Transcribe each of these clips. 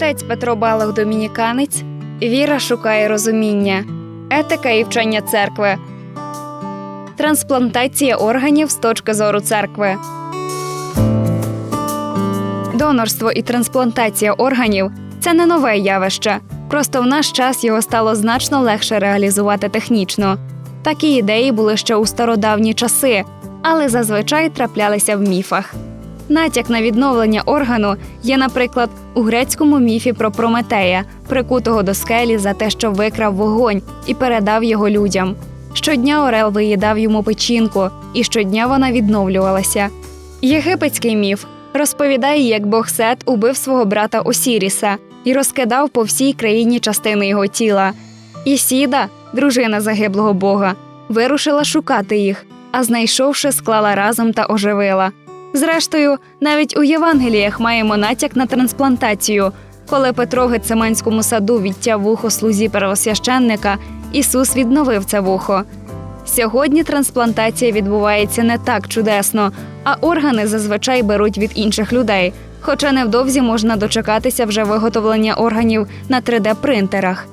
Отець Петро Балах Домініканець. Віра шукає розуміння, етика і вчення церкви. Трансплантація органів з точки зору церкви. Донорство і трансплантація органів це не нове явище. Просто в наш час його стало значно легше реалізувати технічно. Такі ідеї були ще у стародавні часи, але зазвичай траплялися в міфах. Натяк на відновлення органу є, наприклад, у грецькому міфі про Прометея, прикутого до скелі за те, що викрав вогонь і передав його людям. Щодня Орел виїдав йому печінку, і щодня вона відновлювалася. Єгипетський міф розповідає, як Бог Сет убив свого брата Осіріса і розкидав по всій країні частини його тіла. Ісіда, дружина загиблого Бога, вирушила шукати їх, а знайшовши, склала разом та оживила. Зрештою, навіть у Євангеліях маємо натяк на трансплантацію. Коли Петро в Гециманському саду відтяв вухо слузі первосвященника, Ісус відновив це вухо. Сьогодні трансплантація відбувається не так чудесно, а органи зазвичай беруть від інших людей. Хоча невдовзі можна дочекатися вже виготовлення органів на 3D-принтерах.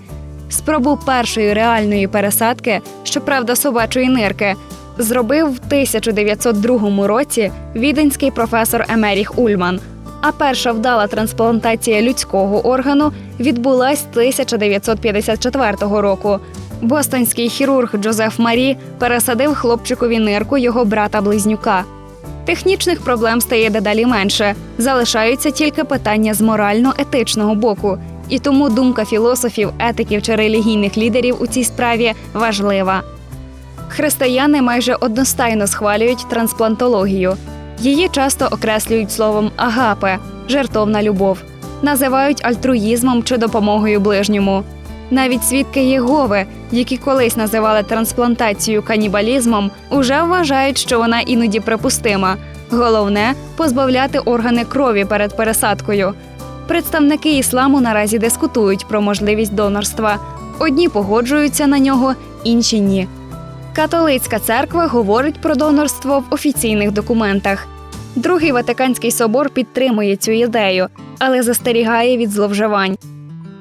Спробу першої реальної пересадки, щоправда, собачої нирки, зробив в 1902 році віденський професор Емеріх Ульман. А перша вдала трансплантація людського органу відбулась 1954 року. Бостонський хірург Джозеф Марі пересадив хлопчикові нирку його брата-близнюка. Технічних проблем стає дедалі менше. Залишаються тільки питання з морально-етичного боку. І тому думка філософів, етиків чи релігійних лідерів у цій справі важлива. Християни майже одностайно схвалюють трансплантологію. Її часто окреслюють словом агапе жертовна любов, називають альтруїзмом чи допомогою ближньому. Навіть свідки Єгови, які колись називали трансплантацію канібалізмом, уже вважають, що вона іноді припустима. Головне позбавляти органи крові перед пересадкою. Представники ісламу наразі дискутують про можливість донорства. Одні погоджуються на нього, інші ні. Католицька церква говорить про донорство в офіційних документах. Другий Ватиканський собор підтримує цю ідею, але застерігає від зловживань.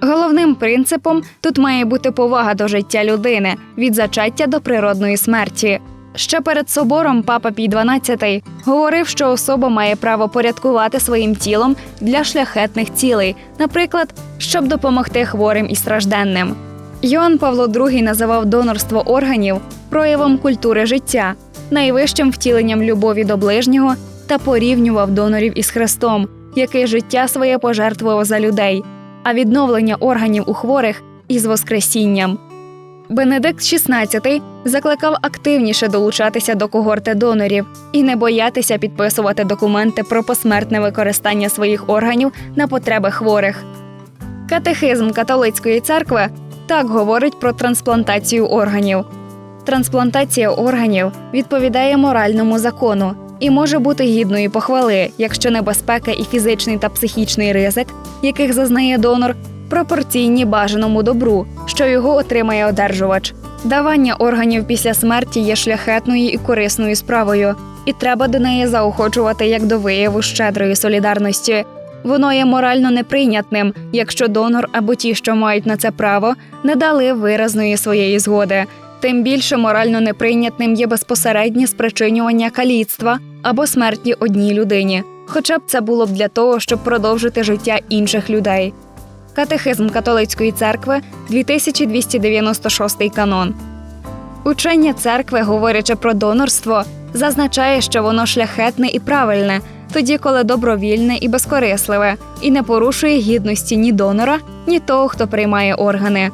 Головним принципом тут має бути повага до життя людини від зачаття до природної смерті. Ще перед собором папа Пій XII говорив, що особа має право порядкувати своїм тілом для шляхетних цілей, наприклад, щоб допомогти хворим і стражденним. Йоанн Павло II називав донорство органів проявом культури життя, найвищим втіленням любові до ближнього та порівнював донорів із Христом, який життя своє пожертвував за людей, а відновлення органів у хворих із Воскресінням. Бенедикт XVI закликав активніше долучатися до когорти донорів і не боятися підписувати документи про посмертне використання своїх органів на потреби хворих. Катехизм католицької церкви так говорить про трансплантацію органів. Трансплантація органів відповідає моральному закону і може бути гідною похвали, якщо небезпека і фізичний та психічний ризик, яких зазнає донор, пропорційні бажаному добру, що його отримає одержувач. Давання органів після смерті є шляхетною і корисною справою, і треба до неї заохочувати як до вияву щедрої солідарності. Воно є морально неприйнятним, якщо донор або ті, що мають на це право, не дали виразної своєї згоди. Тим більше морально неприйнятним є безпосереднє спричинювання каліцтва або смерті одній людині, хоча б це було б для того, щоб продовжити життя інших людей. Катехизм католицької церкви 2296 канон. Учення церкви, говорячи про донорство, зазначає, що воно шляхетне і правильне, тоді коли добровільне і безкорисливе, і не порушує гідності ні донора, ні того, хто приймає органи.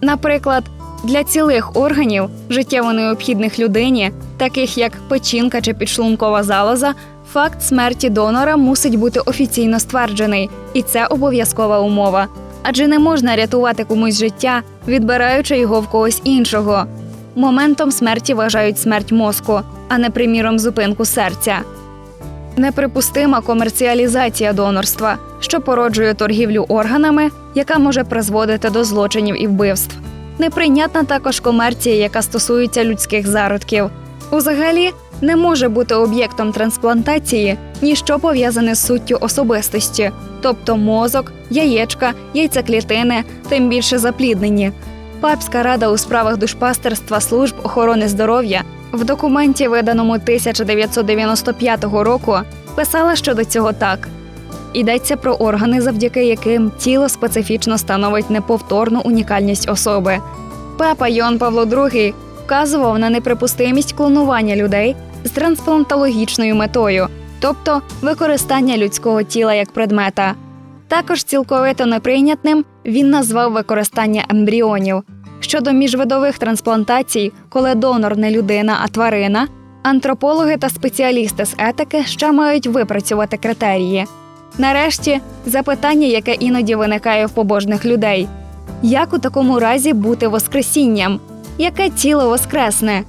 Наприклад, для цілих органів, життєво необхідних людині, таких як печінка чи підшлункова залоза, факт смерті донора мусить бути офіційно стверджений, і це обов'язкова умова. Адже не можна рятувати комусь життя, відбираючи його в когось іншого. Моментом смерті вважають смерть мозку, а не приміром зупинку серця. Неприпустима комерціалізація донорства, що породжує торгівлю органами, яка може призводити до злочинів і вбивств. Неприйнятна також комерція, яка стосується людських зародків. Узагалі, Не може бути об'єктом трансплантації ніщо пов'язане з суттю особистості, тобто мозок, яєчка, яйцеклітини, тим більше запліднені. Папська рада у справах душпастерства служб охорони здоров'я в документі, виданому 1995 року, писала щодо цього так: йдеться про органи, завдяки яким тіло специфічно становить неповторну унікальність особи. Папа Йон Павло II вказував на неприпустимість клонування людей з трансплантологічною метою, тобто використання людського тіла як предмета. Також цілковито неприйнятним він назвав використання ембріонів. Щодо міжвидових трансплантацій, коли донор не людина, а тварина, антропологи та спеціалісти з етики ще мають випрацювати критерії. Нарешті, запитання, яке іноді виникає в побожних людей: як у такому разі бути воскресінням? Яке тіло воскресне?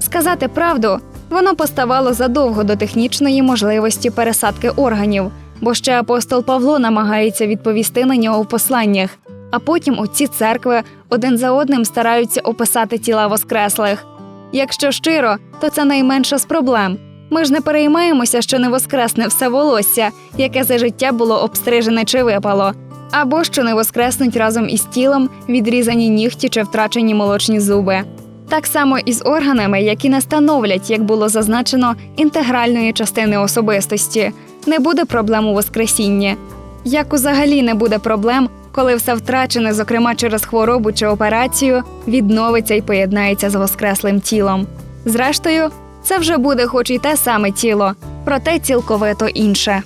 Сказати правду, воно поставало задовго до технічної можливості пересадки органів, бо ще апостол Павло намагається відповісти на нього в посланнях. А потім оці церкви один за одним стараються описати тіла воскреслих. Якщо щиро, то це найменша з проблем. Ми ж не переймаємося, що не воскресне все волосся, яке за життя було обстрижене чи випало, або що не воскреснуть разом із тілом відрізані нігті чи втрачені молочні зуби. Так само і з органами, які не становлять, як було зазначено, інтегральної частини особистості, не буде проблем у воскресінні. Як взагалі не буде проблем, коли все втрачене, зокрема через хворобу чи операцію, відновиться і поєднається з воскреслим тілом. Зрештою, це вже буде хоч і те саме тіло, проте цілковито інше.